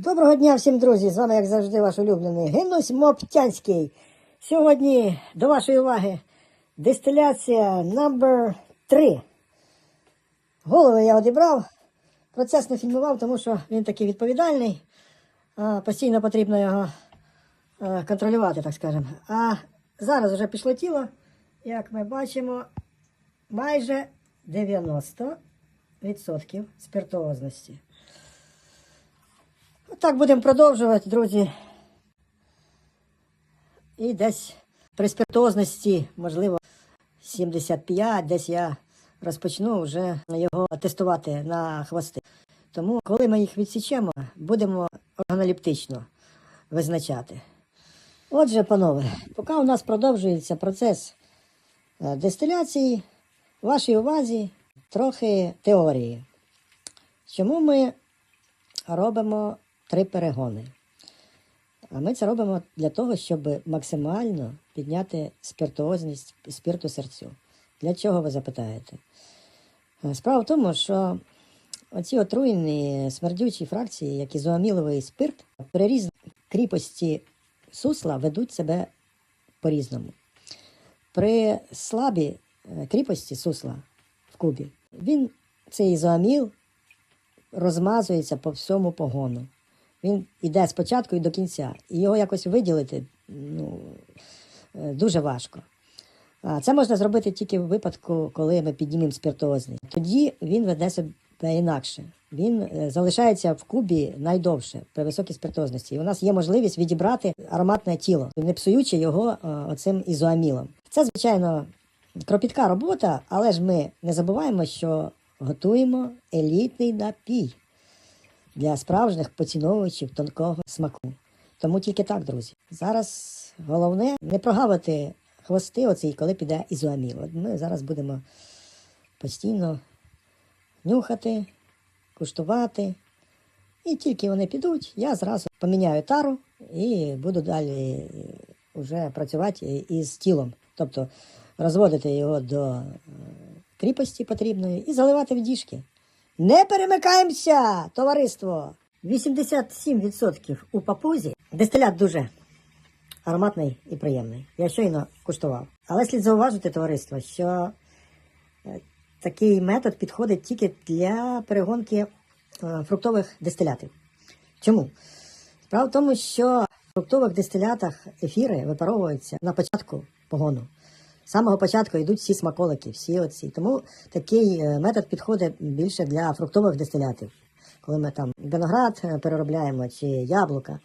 Доброго дня всім, друзі! З вами, як завжди, ваш улюблений Генусь Моптянський. Сьогодні до вашої уваги дистиляція номер 3 Голови я одібрав. Процес не фільмував, тому що він такий відповідальний. Постійно потрібно його е, контролювати, так скажемо. А зараз вже пішло тіло, як ми бачимо, майже 90% спиртуозності. Так будемо продовжувати, друзі. І десь при спиртозності, можливо, 75, десь я розпочну вже його тестувати на хвости. Тому, коли ми їх відсічемо, будемо органолептично визначати. Отже, панове, поки у нас продовжується процес е, дистиляції, вашій увазі трохи теорії. Чому ми робимо три перегони. А ми це робимо для того, щоб максимально підняти спиртуозність спирту серцю. Для чого ви запитаєте? Справа в тому, що оці отруєні смердючі фракції, як ізоаміловий спирт, при різній кріпості сусла ведуть себе по-різному. При слабій е, кріпості сусла в кубі, він, цей ізоаміл, розмазується по всьому погону. Він йде спочатку і до кінця. І його якось виділити ну, е, дуже важко. А Це можна зробити тільки в випадку, коли ми піднімемо спиртуозність. Тоді він веде себе інакше. Він е, залишається в кубі найдовше при високій спиртозності. І у нас є можливість відібрати ароматне тіло, не псуючи його е, оцим ізоамілом. Це, звичайно, кропітка робота, але ж ми не забуваємо, що готуємо елітний напій для справжніх поціновувачів тонкого смаку. Тому тільки так, друзі. Зараз головне не прогавити хвости, оцей, коли піде ізоаміл. От Ми зараз будемо постійно нюхати, куштувати. І тільки вони підуть, я зразу поміняю тару і буду далі вже працювати із тілом. Тобто розводити його до е, кріпості потрібної і заливати в діжки. Не перемикаємося, товариство! 87% у папузі. Дистилят дуже ароматний і приємний. Я щойно куштував. Але слід зауважити, товариство, що е, такий метод підходить тільки для перегонки е, фруктових дистилятів. Чому? Справа в тому, що в фруктових дистилятах ефіри випаровуються на початку погону. З самого початку йдуть всі смаколики, всі оці. Тому такий е, метод підходить більше для фруктових дистилятів, коли ми там виноград е, переробляємо чи яблука.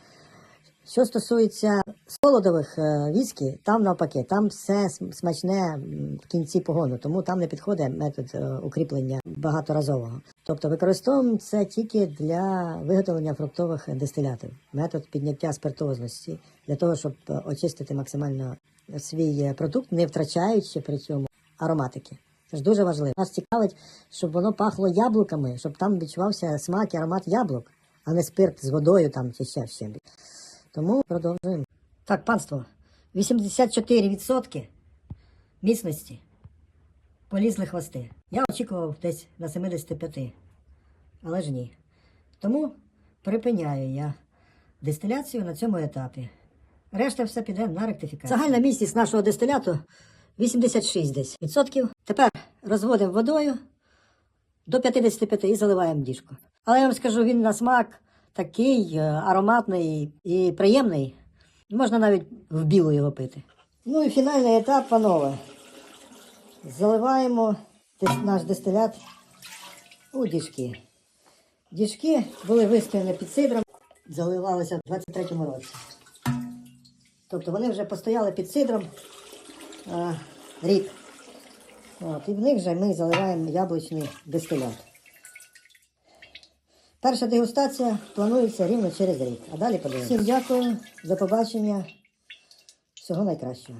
Що стосується солодових е, віскі, там навпаки, там все смачне в кінці погону, тому там не підходить метод укріплення багаторазового. Тобто використовуємо це тільки для виготовлення фруктових дистилятів, метод підняття спиртозності для того, щоб очистити максимально свій е, продукт, не втрачаючи при цьому ароматики. Це ж дуже важливо. Нас цікавить, щоб воно пахло яблуками, щоб там відчувався смак і аромат яблук, а не спирт з водою там чи ще чим. Тому продовжуємо. Так, панство, 84% міцності полізли хвости. Я очікував десь на 75, але ж ні. Тому припиняю я дистиляцію на цьому етапі. Решта все піде на ректифікацію. Загальна міцність нашого дистиляту 86 десь відсотків. Тепер розводимо водою до 55 і заливаємо діжку. Але я вам скажу, він на смак такий е, ароматний і приємний. Можна навіть в білу його пити. Ну і фінальний етап, панове. Заливаємо наш дистилят у діжки. Діжки були вистояні під сидром, заливалися в 23-му році. Тобто вони вже постояли під сидром а, рік. От, і в них вже ми заливаємо яблучний дистилят. Перша дегустація планується рівно через рік. А далі подивимося. Всім дякую, до побачення. Всього найкращого.